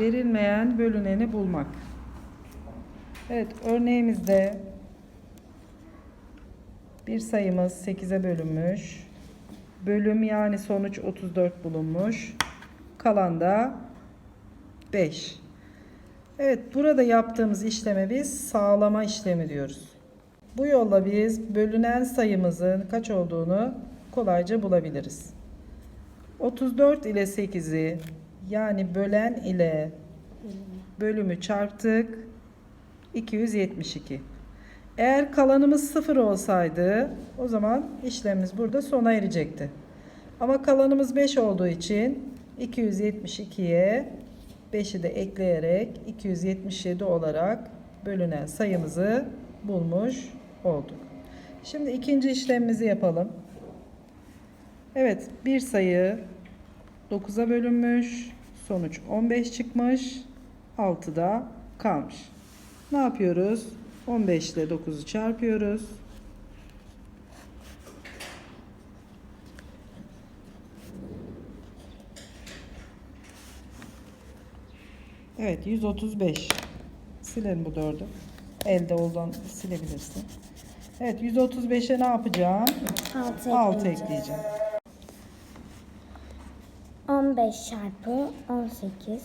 verilmeyen bölüneni bulmak. Evet örneğimizde bir sayımız 8'e bölünmüş. Bölüm yani sonuç 34 bulunmuş. Kalan da 5. Evet burada yaptığımız işleme biz sağlama işlemi diyoruz. Bu yolla biz bölünen sayımızın kaç olduğunu kolayca bulabiliriz. 34 ile 8'i yani bölen ile bölümü çarptık. 272. Eğer kalanımız 0 olsaydı o zaman işlemimiz burada sona erecekti. Ama kalanımız 5 olduğu için 272'ye 5'i de ekleyerek 277 olarak bölünen sayımızı bulmuş olduk. Şimdi ikinci işlemimizi yapalım. Evet bir sayı 9'a bölünmüş. Sonuç 15 çıkmış. 6'da kalmış. Ne yapıyoruz? 15 ile 9'u çarpıyoruz. Evet 135. Silelim bu 4'ü. Elde olan silebilirsin. Evet 135'e ne yapacağım? 6 6 ekleyeceğiz. ekleyeceğim. 15 çarpı 18.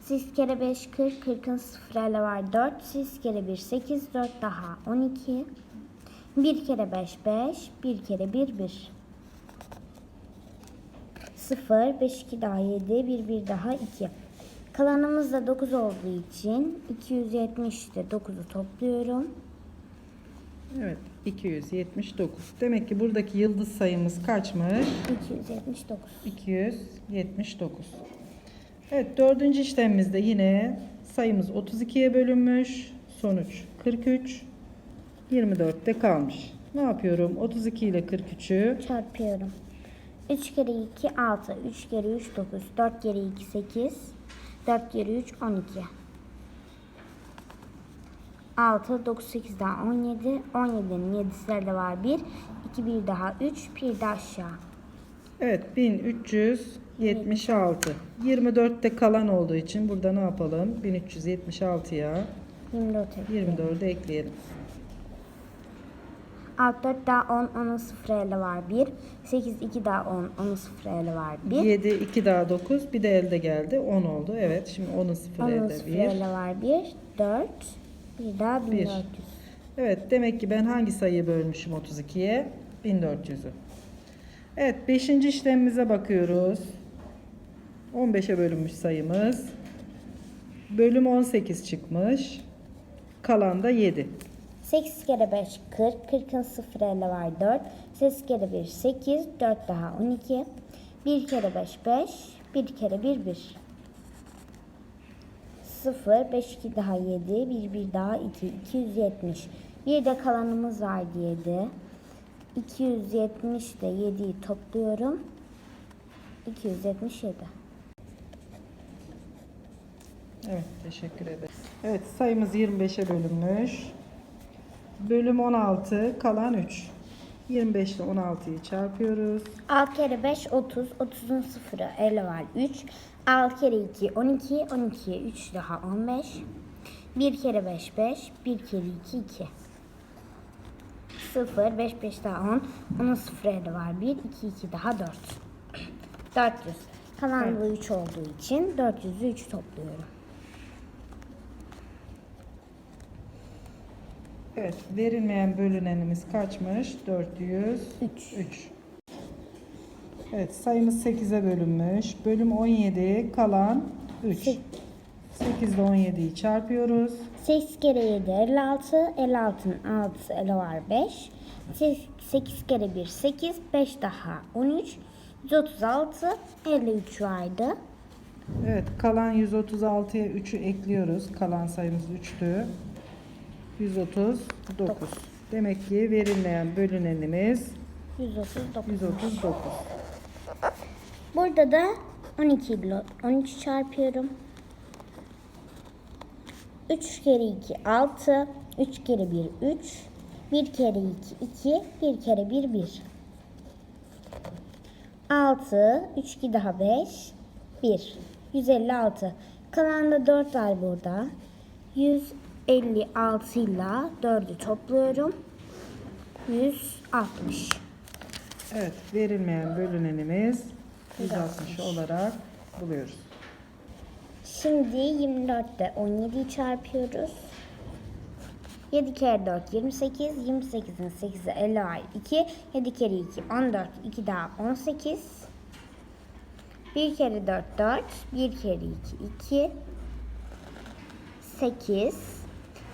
Siz kere 5 40, 40'ın sıfırıyla var 4. Siz kere 1 8, 4 daha 12. 1 kere 5 5, 1 kere 1 1. 0, 5 2 daha 7, 1 1 daha 2. Kalanımız da 9 olduğu için 270'te 9'u topluyorum. Evet 279. Demek ki buradaki yıldız sayımız kaçmış? 279. 279. Evet dördüncü işlemimizde yine sayımız 32'ye bölünmüş. Sonuç 43. 24'te kalmış. Ne yapıyorum? 32 ile 43'ü Çarpıyorum. 3 kere 2 6, 3 kere 3 9, 4 kere 2 8, 4 kere 3 12. 6, 9, 8 daha 17, 17'nin 7'si de var 1, 2 1 daha 3, 1 de aşağı. Evet 1376. 24'te kalan olduğu için burada ne yapalım? 1376'ya 24 ek. 24'ü ekleyelim. 6, 4 daha 10, 10'un 0 elde var 1, 8, 2 daha 10, 10'un 0 elde var 1, 7, 2 daha 9, bir de elde geldi. 10 oldu. Evet şimdi 10'un 0 10'un elde 0 1. elde var 1, 4, bir daha 1400. Evet demek ki ben hangi sayıyı bölmüşüm 32'ye? 1400'ü. Evet 5. işlemimize bakıyoruz. 15'e bölünmüş sayımız. Bölüm 18 çıkmış. Kalan da 7. 8 kere 5 40, 40'ın 0 elde var 4, 8 kere 1 8, 4 daha 12, 1 kere 5 5, 1 kere 1 1. 0, 5 2 daha 7, 1 1 daha 2, 270. Bir de kalanımız var 7. 270 ile 7'yi topluyorum. 277. Evet teşekkür ederim. Evet sayımız 25'e bölünmüş. Bölüm 16 kalan 3. 25 ile 16'yı çarpıyoruz. 6 kere 5 30, 30'un sıfırı 50 var 3. 6 kere 2 12, 12'ye 3 daha 15. 1 kere 5 5, 1 kere 2 2. 0, 5 5 daha 10, 10'un sıfırı 50 var 1, 2 2 daha 4. 400. Kalan bu 3 olduğu için 400'ü 3 topluyorum. Evet verilmeyen bölünenimiz kaçmış? 403. 3. Evet sayımız 8'e bölünmüş. Bölüm 17 kalan 3. 8 ile 17'yi çarpıyoruz. 8 kere 7 56, 56'nın 6'sı ele var 5. 8 kere 1 8, 5 daha 13, 136, 53 vardı. Evet kalan 136'ya 3'ü ekliyoruz. Kalan sayımız 3'tü. 139. Demek ki verilmeyen bölünenimiz 139. 139. Burada da 12 ile 13 çarpıyorum. 3 kere 2 6, 3 kere 1 3, 1 kere 2 2, 1 kere 1 1. 6, 3 2 daha 5, 1. 156. Kalan da 4 var burada. 156 ile 4'ü topluyorum. 160. Evet, verilmeyen bölünenimiz 160 olarak buluyoruz. Şimdi 24'te 17'yi çarpıyoruz. 7 kere 4 28. 28'in 8'i 50 var 2. 7 kere 2 14. 2 daha 18. 1 kere 4 4. 1 kere 2 2. 8.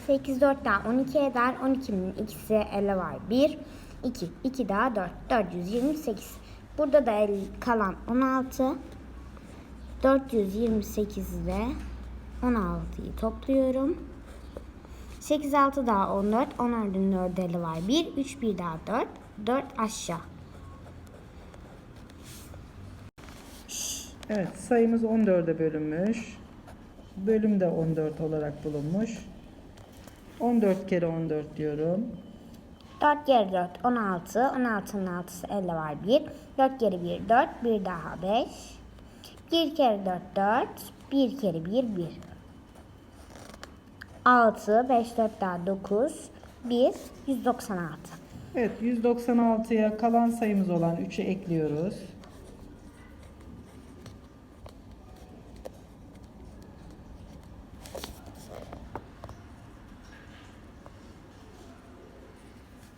8 4 daha 12 eder. 12'nin ikisi 50 var 1. 2. 2 daha 4. 428. Burada da el, kalan 16. 428 ile 16'yı topluyorum. 8 6 daha 14. 14'ün 4 eli var. 1 3 1 daha 4. 4 aşağı. Evet, sayımız 14'e bölünmüş. Bölüm de 14 olarak bulunmuş. 14 kere 14 diyorum. 4 kere 4 16. 16'nın 6'sı 50 var 1. 4 kere 1 4. 1 daha 5. 1 kere 4 4. 1 kere 1 1. 6 5 4 daha 9. 1 196. Evet, 196'ya kalan sayımız olan 3'ü ekliyoruz.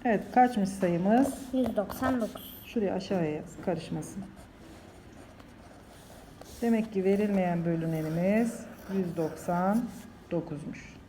Evet, kaçmış sayımız? 199. Şuraya aşağıya yaz, karışmasın. Demek ki verilmeyen bölünenimiz 199'muş.